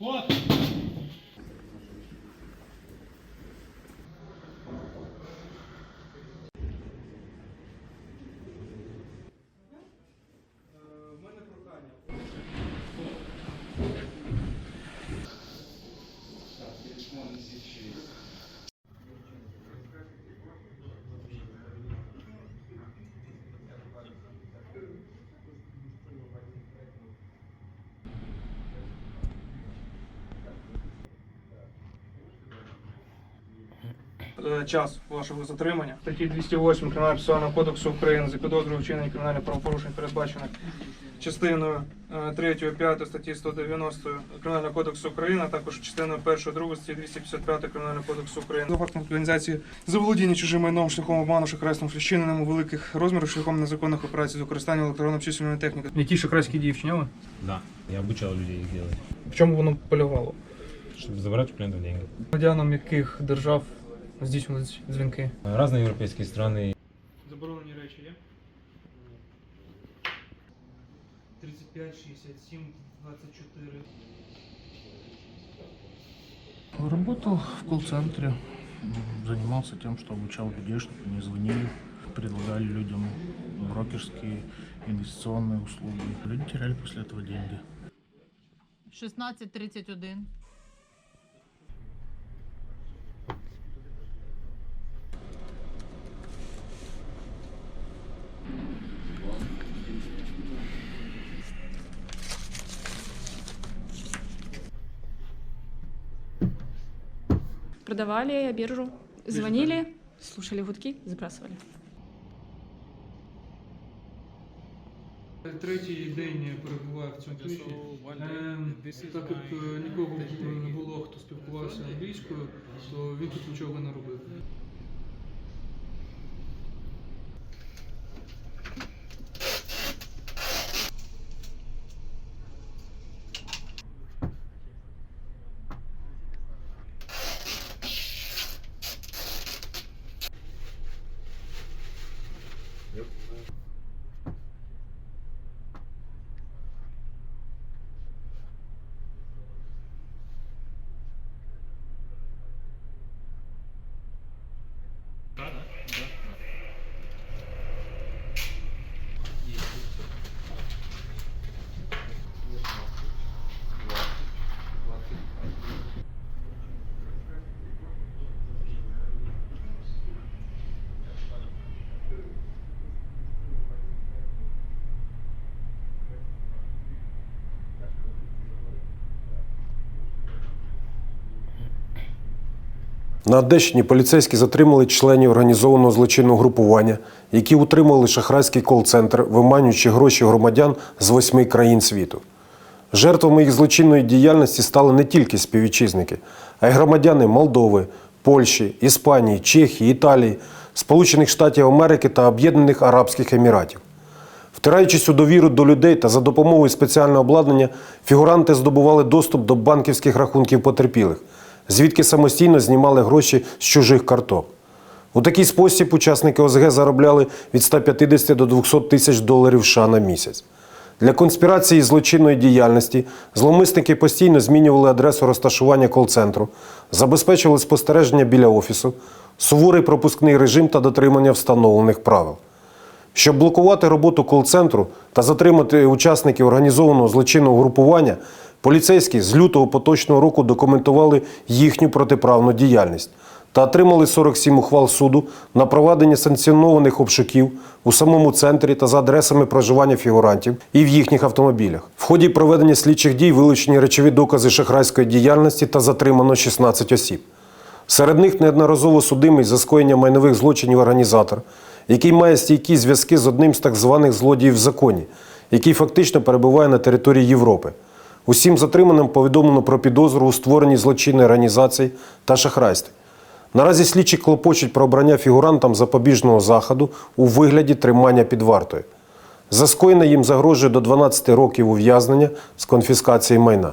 Outro. Е, час вашого затримання. Статті 208 Кримінального процесуального кодексу України за підозрою вчинення кримінальних правопорушень, передбачених частиною е, 3, 5 статті 190 Кримінального кодексу України, а також частиною 1, 2 статті 255 Кримінального кодексу України. За фактом організації заволодіння чужим майном шляхом обману шахрайством вчиненим у великих розмірах шляхом незаконних операцій з використанням електронно-обчислювальної техніки. Які шахрайські дії вчиняли? Да, я обучал людей их делать, В чому воно полягало? чтобы забрать у клиентов деньги. Громадянам яких держав здійснювалися дзвінки? Разные европейские страны. Заборонені речі є? 35, 67, 24. Работал в колл-центре, м, занимался тем, что обучал людей, чтобы они звонили, предлагали людям брокерские инвестиционные услуги. Люди теряли после этого деньги. 16.31. Продавали биржу, звонили, слушали гудки, сбрасывали. Третій день перебуваю в цьому ключі. Ем, Так як е, нікого не було, хто спілкувався англійською, то він тут нічого не робив. Entendeu? На Одещині поліцейські затримали членів організованого злочинного групування, які утримували шахрайський кол-центр, виманюючи гроші громадян з восьми країн світу. Жертвами їх злочинної діяльності стали не тільки співвітчизники, а й громадяни Молдови, Польщі, Іспанії, Чехії, Італії, Сполучених Штатів Америки та Об'єднаних Арабських Еміратів. Втираючись у довіру до людей та за допомогою спеціального обладнання, фігуранти здобували доступ до банківських рахунків потерпілих, звідки самостійно знімали гроші з чужих карток. У такий спосіб учасники ОСГ заробляли від 150 до 200 тисяч доларів США на місяць. Для конспірації і злочинної діяльності зловмисники постійно змінювали адресу розташування кол-центру, забезпечували спостереження біля офісу, суворий пропускний режим та дотримання встановлених правил. Щоб блокувати роботу кол-центру та затримати учасників організованого злочинного групування, поліцейські з лютого поточного року документували їхню протиправну діяльність та отримали 47 ухвал суду на проведення санкціонованих обшуків у самому центрі та за адресами проживання фігурантів і в їхніх автомобілях. В ході проведення слідчих дій вилучені речові докази шахрайської діяльності та затримано 16 осіб. Серед них неодноразово судимий за скоєння майнових злочинів організатор, який має стійкі зв'язки з одним з так званих злодіїв в законі, який фактично перебуває на території Європи. Усім затриманим повідомлено про підозру у створенні злочинної організації та шахрайстві. Наразі слідчі клопочуть про обрання фігурантам запобіжного заходу у вигляді тримання під вартою. За скоєне їм загрожує до 12 років ув'язнення з конфіскації майна.